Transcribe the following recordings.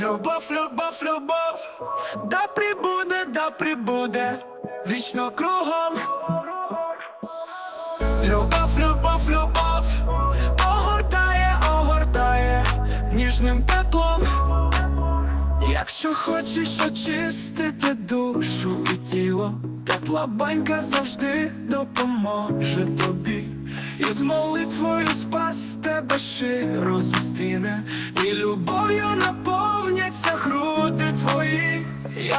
Любов, любов, любов, да прибуде, да прибуде, вічно кругом. Любов, любов, любов, огортає, огортає ніжним теплом. Якщо хочеш очистити душу і тіло, тепла банька завжди допоможе тобі. І з молитвою спас тебе широ зустріне, і любов'ю твої.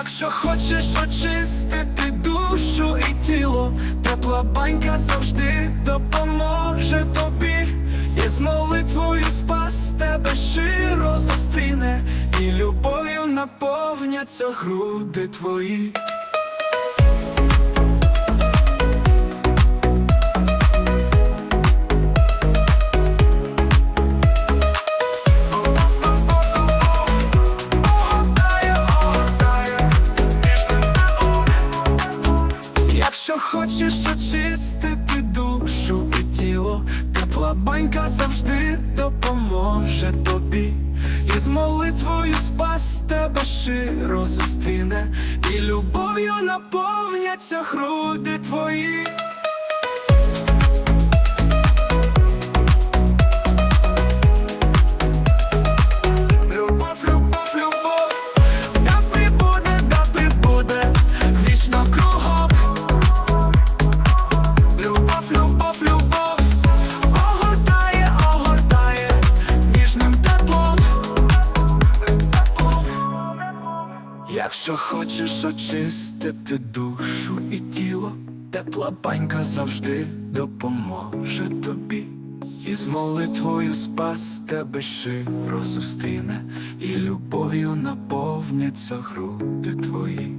Якщо хочеш очистити душу і тіло, тепла банька завжди допоможе тобі. І з молитвою спас тебе широ зустріне, і любов'ю наповняться груди твої. Якщо хочеш очистити душу і тіло, тепла банька завжди допоможе тобі. І з молитвою спас тебе широ зустріне, і любов'ю наповняться груди твої. Якщо хочеш очистити душу і тіло, тепла банька завжди допоможе тобі. І з молитвою спас тебе широ зустріне, і любов'ю наповняться груди твої.